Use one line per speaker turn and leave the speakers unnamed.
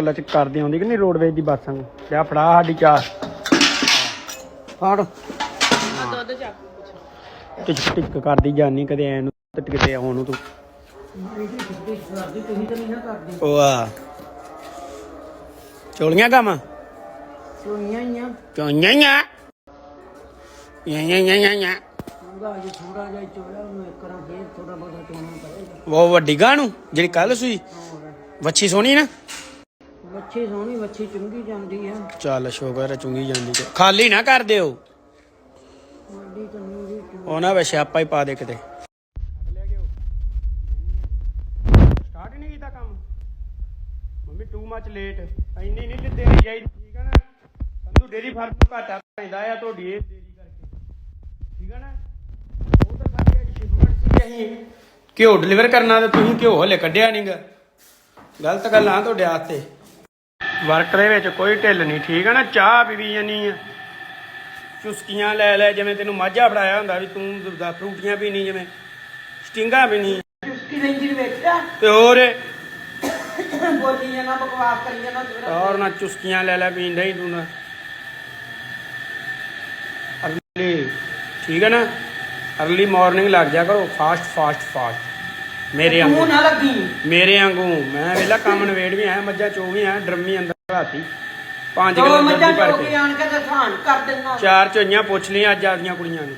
ਲਚਕ ਲਚਕ ਕਰਦੀ ਆਉਂਦੀ ਕਿ ਨਹੀਂ ਰੋਡਵੇਜ ਦੀ ਬੱਸਾਂ ਨੂੰ? ਲਿਆ ਫੜਾ ਸਾਡੀ ਚਾਹ। ਫੜ।
ਦੁੱਧ ਚੱਕ ਪੁੱਛ
ਟਿਕ ਟਿਕ ਕਰਦੀ ਜਾਨੀ ਕਦੇ ਐ ਨੂੰ ਤੇ ਕਿਤੇ ਆਉਣ ਨੂੰ ਤੂੰ। ਵਾਹ। ਚੋਲੀਆਂ ਕੰਮ?
ਸੁਣੀਆਂ ਹੀ ਆ।
ਚੋਈਆਂ ਯਾ ਯਾ ਯਾ ਯਾ ਯਾ ਯਾ।
ਥੋੜਾ ਜਿਹਾ ਥੋੜਾ ਜਿਹਾ ਚੋਲਾ ਨੂੰ ਇੱਕ ਰਾਂ ਫੇਰ ਥੋੜਾ ਬਹੁਤਾ ਚੋਣਾ ਪਏਗਾ
ਉਹ ਵੱਡੀ ਗਾਂ ਨੂੰ ਜਿਹੜੀ ਕੱਲ ਸੂਈ। ਵੱਛੀ ਸੋਹਣੀ ਨਾ।
ਵੱਛੀ ਸੋਹਣੀ ਵੱਛੀ ਚੁੰਗੀ ਜਾਂਦੀ ਆ।
ਚੱਲ ਸ਼ੁਕਰ ਹੈ ਚੁੰਗੀ ਜਾਂਦੀ ਤੇ ਖਾਲੀ ਨਾ ਕਰ ਦਿਓ।
ਵੱਡੀ ਕੰਨੀ ਦੀ
ਉਹ ਨਾ ਵੇ ਸਿਆਪਾ ਹੀ ਪਾ ਦੇ ਕਿਤੇ। ਸਟਾਰਟ ਨਹੀਂ ਕੀਤਾ ਕੰਮ। ਮੰਮੀ ਟੂ ਮੱਚ ਲੇਟ ਇੰਨੀ ਨਹੀਂ ਤੇ ਦੇਰੀ ਚਾਹੀਦੀ ਠੀਕ ਹੈ ਨਾ? ਸੰਧੂ ਡੇਰੀ ਫਾਰਮ ਤੋਂ ਘਾਟਾ ਪੈਂਦਾ ਆ ਤੁਹਾਡੀ ਇਹ ਦੇਰੀ ਕਰਕੇ। ਠੀਕ ਹੈ ਨਾ? ਉਹ ਤਾਂ ਸਾਡੀ ਅੱਜ ਸ਼ਿਪਮੈਂਟ ਸੀ ਅਸੀਂ। ਘਿਓ ਡਿਲੀਵਰ ਕਰਨਾ ਤੇ ਤੁਸੀਂ ਘਿਓ ਹਲੇ ਕੱਢਿਆ ਨਹੀਂਗਾ ਗਲਤ ਗੱਲ ਆ ਤੁਹਾਡੇ ਹੱਥੇ ਵਰਕ ਦੇ ਵਿੱਚ ਕੋਈ ਢਿੱਲ ਨਹੀਂ ਠੀਕ ਹੈ ਨਾ? ਚਾਹ ਪੀਵੀ ਜਾਨੀ ਆ। ਚੁਸਕੀਆਂ ਲੈ ਲੈ ਜਿਵੇਂ ਤੈਨੂੰ ਮਾਝਾ ਫੜਾਇਆ ਹੁੰਦਾ ਵੀ ਤੂੰ ਦਾ ਫਰੂਟੀਆਂ ਪੀਣੀ ਜਿਵੇਂ ਸਟਿੰਗਾਂ ਪੀਣੀ
ਚੁਸਕੀ ਲੈਂਦੀ ਨੂੰ ਵੇਖਿਆ?
ਤੇ ਹੋਰ?
ਬੋਲੀ ਜਾਣਾ ਬਕਵਾਸ ਕਰੀ ਜਾਣਾ ਤੇਰਾ
ਔਰ ਨਾ ਚੁਸਕੀਆਂ ਲੈ ਲੈ ਪੀਂਦਾ ਹੀ ਤੂੰ ਨਾ। ਅਰਲੀ ਠੀਕ ਹੈ ਨਾ? ਅਰਲੀ ਮਾਰਨਿੰਗ ਲੱਗ ਜਾ ਕਰੋ ਫਾਸਟ ਫਾਸਟ ਫਾਸਟ ਮੇਰੇ ਵਾਂਗੂ।
ਨਾ ਲੱਗੀ।
ਮੇਰੇ ਵਾਂਗੂ। ਮੈਂ ਵੇਲਾ ਕੰਮ ਨਵੇੜ ਵੀ ਆਇਆ ਮੱਝਾਂ ਚੋ ਵੀ ਆਇਆ ਡਰਮੀ ਅੰਦਰ ਰਾਤੀ। 5
ਦੋ
ਕਿਲੋ
ਮੱਝਾਂ
ਦੁੱਧ ਭਰ
ਚੋ
ਕੇ।
ਕੇ ਆਣ ਕੇ ਤੇ ਕਰ ਦਿੰਦਾ।
ਚਾਰ ਚੋਈਆਂ ਪੁੱਛ ਲਈਆਂ ਅੱਜ ਆਦੀਆਂ ਕੁੜੀਆਂ ਨੂੰ।